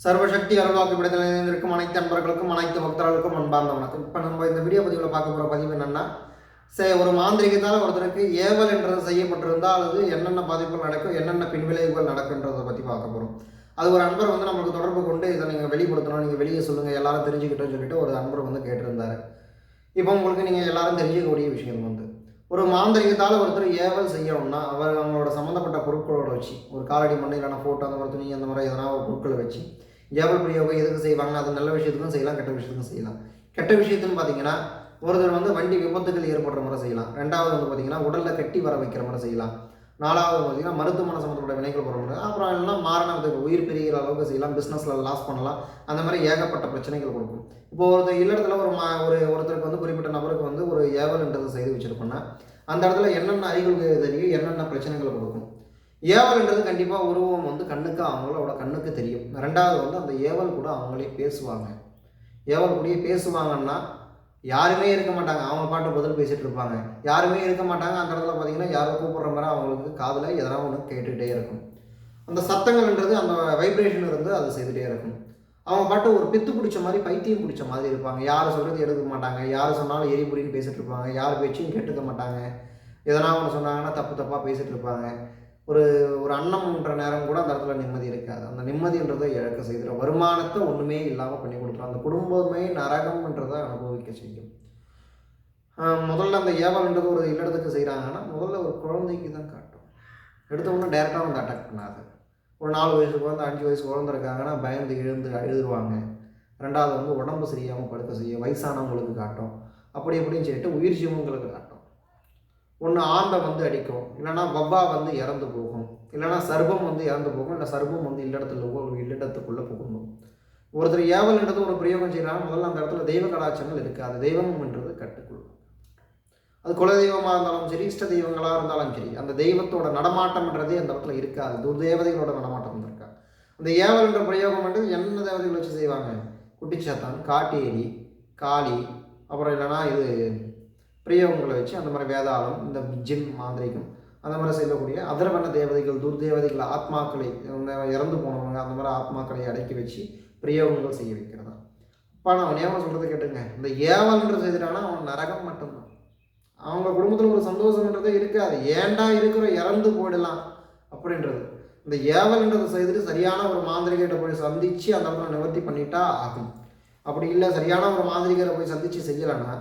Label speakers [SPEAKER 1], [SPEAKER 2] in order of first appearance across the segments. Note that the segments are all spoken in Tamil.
[SPEAKER 1] சர்வசக்தி அருள்வாக்கு விடுதலையில் இருக்கும் அனைத்து அன்பர்களுக்கும் அனைத்து பக்தர்களுக்கும் அன்பார்ந்த வணக்கம். இப்போ நம்ம இந்த வீடியோ பதிவில் பார்க்க போகிற பதிவு என்னென்னா சே ஒரு மாந்திரிகத்தால் ஒருத்தருக்கு ஏவல் என்றது செய்யப்பட்டிருந்தால் அது என்னென்ன பாதிப்புகள் நடக்கும் என்னென்ன பின்விளைவுகள் நடக்குன்றதை பற்றி பார்க்க போகிறோம் அது ஒரு அன்பர் வந்து நம்மளுக்கு தொடர்பு கொண்டு இதை நீங்கள் வெளிப்படுத்தணும் நீங்கள் வெளியே சொல்லுங்கள் எல்லாரும் தெரிஞ்சுக்கிட்டோம்னு சொல்லிட்டு ஒரு அன்பர் வந்து கேட்டிருந்தார். இப்போ உங்களுக்கு நீங்கள் எல்லாரும் தெரிஞ்சுக்கக்கூடிய விஷயம் வந்து ஒரு மாந்திரிகத்தால் ஒருத்தர் ஏவல் செய்யணும்னா அவர் அவங்களோட சம்மந்தப்பட்ட பொருட்களோட வச்சு ஒரு காலடி மண்ணு இல்லைனா ஃபோட்டோ அந்த மாதிரி துணி அந்த மாதிரி எதனா ஒரு பொருட்களை வச்சு ஏவல் பிரயோகம் எதுக்கு செய்வாங்க அது நல்ல விஷயத்துக்கும் செய்யலாம் கெட்ட விஷயத்துக்கும் செய்யலாம். கெட்ட விஷயத்துன்னு பார்த்தீங்கன்னா ஒருத்தர் வந்து வண்டி விபத்துகள் ஏற்படுற மாதிரி செய்யலாம். ரெண்டாவது வந்து பார்த்தீங்கன்னா உடலில் கட்டி வர வைக்கிற மாதிரி செய்யலாம். நாலாவது பார்த்தீங்கன்னா மருத்துவமனை சம்மந்தப்பட்ட வினைகள் போகிற அப்புறம் எல்லாம் மாரணத்துக்கு உயிர் பிரிகிற அளவுக்கு செய்யலாம் பிஸ்னஸில் லாஸ் பண்ணலாம். அந்த மாதிரி ஏகப்பட்ட பிரச்சனைகள் கொடுக்கும். இப்போ ஒருத்தர் இல்லறத்தில் ஒரு மா ஒரு ஒருத்தருக்கு வந்து குறிப்பிட்ட நபருக்கு வந்து ஒரு ஏவல்ன்றதை செய்து வச்சுருக்கோன்னா அந்த இடத்துல என்னென்ன அறிகுறிகள் தெரியும் என்னென்ன பிரச்சனைகள் கொடுக்கும்? ஏவல்ன்றது கண்டிப்பாக உருவம் வந்து கண்ணுக்கு அவங்களோட கண்ணுக்கு தெரியும். ரெண்டாவது வந்து அந்த ஏவல் கூட அவங்களே பேசுவாங்க. ஏவல் கூடயே பேசுவாங்கன்னா யாருமே இருக்க மாட்டாங்க. அவங்க பாட்டு பதில் பேசிகிட்டு இருப்பாங்க. யாருமே இருக்க மாட்டாங்க. அந்த இடத்துல பார்த்தீங்கன்னா யாரோ கூப்பிட்ற மாதிரி அவங்களுக்கு காதில் எதனா ஒன்று கேட்டுகிட்டே இருக்கும். அந்த சத்தங்கள்ன்றது அந்த வைப்ரேஷன் இருந்து அதை செய்துகிட்டே இருக்கும். அவங்க பாட்டு ஒரு பித்து பிடிச்ச மாதிரி பைத்தியம் பிடிச்ச மாதிரி இருப்பாங்க. யார் சொல்கிறது எடுக்க மாட்டாங்க. யார் சொன்னாலும் எரிபுரின்னு பேசிகிட்டு இருப்பாங்க. யார் பேச்சையும் கேட்டுக்க மாட்டாங்க. எதனா ஒன்று சொன்னாங்கன்னா தப்பு தப்பாக பேசிகிட்டு இருப்பாங்க. ஒரு ஒரு அன்னம்ன்ற நேரம் கூட அந்த இடத்துல நிம்மதி இருக்காது. அந்த நிம்மதின்றதை இழக்க செய்திடும் வருமானத்தை ஒன்றுமே இல்லாமல் பண்ணி கொடுத்துரும் அந்த குடும்பமே நரகம்ன்றதை அனுபவிக்க செய்யும். முதல்ல அந்த ஏவல்ன்றது ஒரு இல்லடத்துக்கு செய்கிறாங்கன்னா முதல்ல ஒரு குழந்தைக்கு தான் காட்டும். எடுத்தவொன்னே டேரெக்டாக வந்து அட்டாக் பண்ணாது. ஒரு நாலு வயசு குழந்தை அஞ்சு வயசு குழந்தை இருக்காங்கன்னா பயந்து எழுந்து எழுதுருவாங்க ரெண்டாவது வந்து உடம்பு சரியாமல் படுக்க செய்ய வயசானவங்களுக்கு காட்டும். அப்படி எப்படின்னு சொல்லிட்டு உயிர் ஜீவங்களுக்கு காட்டும். ஒன்று ஆந்தை வந்து அடிக்கும். இல்லைனா வவ்வா வந்து இறந்து போகும். இல்லைனா சர்பம் வந்து இறந்து போகும். இல்லை சர்பம் வந்து இல்லடத்துல ஒரு இல்லடத்துக்குள்ளே புகுந்தும். ஒருத்தர் ஏவல்ன்றது ஒரு பிரயோகம் செய்கிறாங்க முதல்ல அந்த இடத்துல தெய்வ கலாச்சாரங்கள் இருக்காது தெய்வம்ன்றது கற்றுக்கொள்ளும் அது குலதெய்வமாக இருந்தாலும் சரி இஷ்ட தெய்வங்களாக இருந்தாலும் சரி அந்த தெய்வத்தோட நடமாட்டம்ன்றதே அந்த இடத்துல இருக்காது. துர்தேவதைகளோட நடமாட்டம் இருக்கா அந்த ஏவல்ன்ற பிரயோகம் வந்து என்ன தேவதைகள் வச்சு செய்வாங்க? குட்டிச்சாத்தான் காட்டேரி காளி அப்புறம் இல்லைனா இது பிரயோகங்களை வச்சு அந்த மாதிரி வேதாளம் இந்த ஜின் மாந்திரிகம் அந்த மாதிரி செய்யக்கூடிய அதர்வன தேவதைகள் துர்தேவதைகள் ஆத்மாக்களை இறந்து போனவங்க அந்த மாதிரி ஆத்மாக்களை அடக்கி வச்சு பிரயோகங்கள் செய்ய வைக்கிறதா? அப்போ நான் ஏவன் சொல்கிறது கேட்டுங்க. இந்த ஏவல்ன்ற செய்துட்டானா அவன் நரகம் மட்டும்தான். அவங்க குடும்பத்தில் ஒரு சந்தோஷம்ன்றதே இருக்காது. ஏண்டா இருக்கிற இறந்து போயிடலாம் அப்படின்றது. இந்த ஏவல்ன்றதை செய்துட்டு சரியான ஒரு மாந்திரிகிட்ட போய் சந்தித்து அந்த இடத்துல நிவர்த்தி பண்ணிட்டா ஆகும். அப்படி இல்லை சரியான ஒரு மாந்திரிகரை போய் சந்தித்து செய்யலைன்னா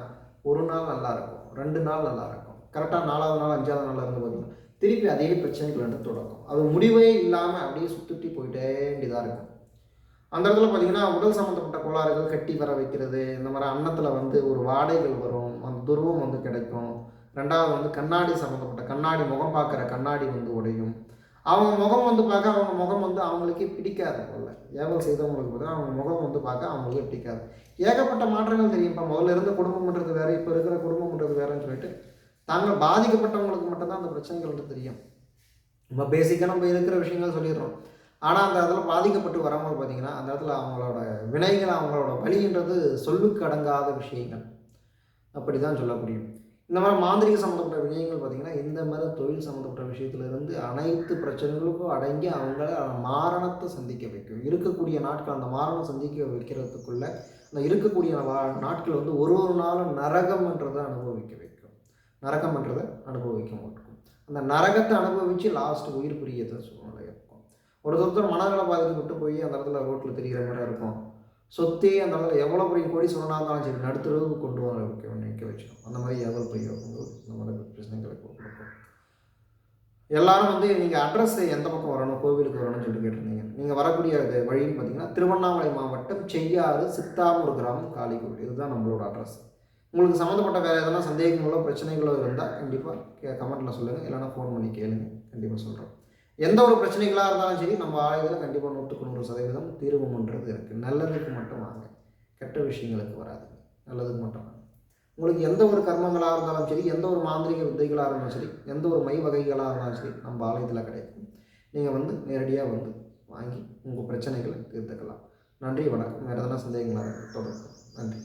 [SPEAKER 1] ஒரு நாள் நல்லாயிருக்கும் ரெண்டு நாள் நல்லா இருக்கும் கரெக்டாக நாலாவது நாள் அஞ்சாவது நாள் இருந்து பார்த்தீங்கன்னா திருப்பி அதே பிரச்சனைகள் வந்து தொடங்கும். அது முடிவே இல்லாமல் அப்படியே சுற்றி போயிட்டே வேண்டியதாக இருக்கும். அந்த இடத்துல பார்த்தீங்கன்னா உடல் சம்மந்தப்பட்ட கோளாறுகள் கட்டி வர வைக்கிறது இந்த மாதிரி அன்னத்தில் வந்து ஒரு வாடைகள் வரும் அந்த துருவம் வந்து கிடைக்கும். ரெண்டாவது வந்து கண்ணாடி சம்மந்தப்பட்ட கண்ணாடி முகம் பார்க்குற கண்ணாடி வந்து உடையும். அவங்க முகம் வந்து பார்க்க அவங்க முகம் வந்து அவங்களுக்கே பிடிக்காது போல. ஏவல் செய்தவங்களுக்கு பார்த்தீங்கன்னா அவங்க முகம் வந்து பார்க்க அவங்களுக்கு பிடிக்காது. ஏகப்பட்ட மாற்றங்கள் தெரியும். இப்போ முதல்ல இருந்த குடும்பம்ன்றது வேறு இப்போ இருக்கிற குடும்பம்ன்றது வேறுன்னு சொல்லிட்டு தாங்கள் பாதிக்கப்பட்டவங்களுக்கு மட்டும்தான் அந்த பிரச்சனைகள் தெரியும். நம்ம பேசிக்காக நம்ம இருக்கிற விஷயங்கள் சொல்லிடுறோம். ஆனால் அந்த இடத்துல பாதிக்கப்பட்டு வரவங்க பார்த்தீங்கன்னா அந்த இடத்துல அவங்களோட வினைகள் அவங்களோட வழின்றது சொல்லுக்கு அடங்காத விஷயங்கள். அப்படி தான் சொல்ல முடியும் இந்த மாதிரி மாந்திரிக சம்மந்தப்பட்ட விஷயங்கள் பார்த்திங்கன்னா இந்த மாதிரி தொழில் சம்மந்தப்பட்ட விஷயத்துலேருந்து அனைத்து பிரச்சனைகளுக்கும் அடங்கி அவங்கள மாரணத்தை சந்திக்க வைக்கும். இருக்கக்கூடிய நாட்கள் அந்த மாரணம் சந்திக்க வைக்கிறதுக்குள்ள அந்த இருக்கக்கூடிய நாட்கள் வந்து ஒரு ஒரு நாளும் நரகம்ன்றதை அனுபவிக்க வைக்கும். நரகம்ன்றதை அனுபவிக்க மாட்டோம். அந்த நரகத்தை அனுபவித்து லாஸ்ட் உயிர் பிரியத்தை சூழ்நிலை இருக்கும். ஒரு ஒருத்தர் மனநல பாதிக்கப்பட்டு போய் அந்த இடத்துல ரோட்டில் தெரிகிற மாதிரி இருக்கும். சொத்தே அந்த அளவில் எவ்வளோ பெரிய கோடி சொன்னா இருந்தாலும் சரி நடுத்தரவுக்கு கொண்டு வர வைக்க நிற்க வச்சிடும் அந்த மாதிரி எவ்வளோ பெரிய இந்த மாதிரி பிரச்சனைகளை கொடுக்கும் எல்லாரும் வந்து நீங்கள் அட்ரஸ் எந்த பக்கம் வரணும் கோவிலுக்கு வரணும்னு சொல்லி கேட்டிருந்தீங்க. நீங்கள் வரக்கூடிய வழின்னு பார்த்தீங்கன்னா திருவண்ணாமலை மாவட்டம் செய்யாறு சித்தாமூர் கிராமம் காளிகோவில். இதுதான் நம்மளோட அட்ரஸ் உங்களுக்கு சம்மந்தப்பட்ட வேறு எதனா சந்தேகங்களோ பிரச்சனைகளோ இருந்தால் கண்டிப்பாக கமெண்ட்டில் சொல்லுங்கள் இல்லைனா ஃபோன் பண்ணி கேளுங்க. கண்டிப்பாக சொல்கிறோம் எந்த ஒரு பிரச்சனைகளாக இருந்தாலும் சரி நம்ம ஆயுதத்தில் கண்டிப்பாக நூற்றுக்கு நூறு சதவீதம் தீர்வுன்றது இருக்குது நல்லதுக்கு மட்டும் வாங்க. கெட்ட விஷயங்களுக்கு வராது. நல்லதுக்கு மட்டும் வாங்க. உங்களுக்கு எந்த ஒரு கர்மங்களாக இருந்தாலும் சரி எந்த ஒரு மாந்திரிக வித்தைகளாக இருந்தாலும் சரி எந்த ஒரு மை வகைகளாக இருந்தாலும் சரி நம்ம ஆலயத்தில் கிடைக்கும். நீங்கள் வந்து நேரடியாக வந்து வாங்கி உங்கள் பிரச்சனைகளை தீர்த்துக்கலாம். நன்றி வணக்கம். வேறு எதனா சந்தேகங்களாக தொடர்பு நன்றி.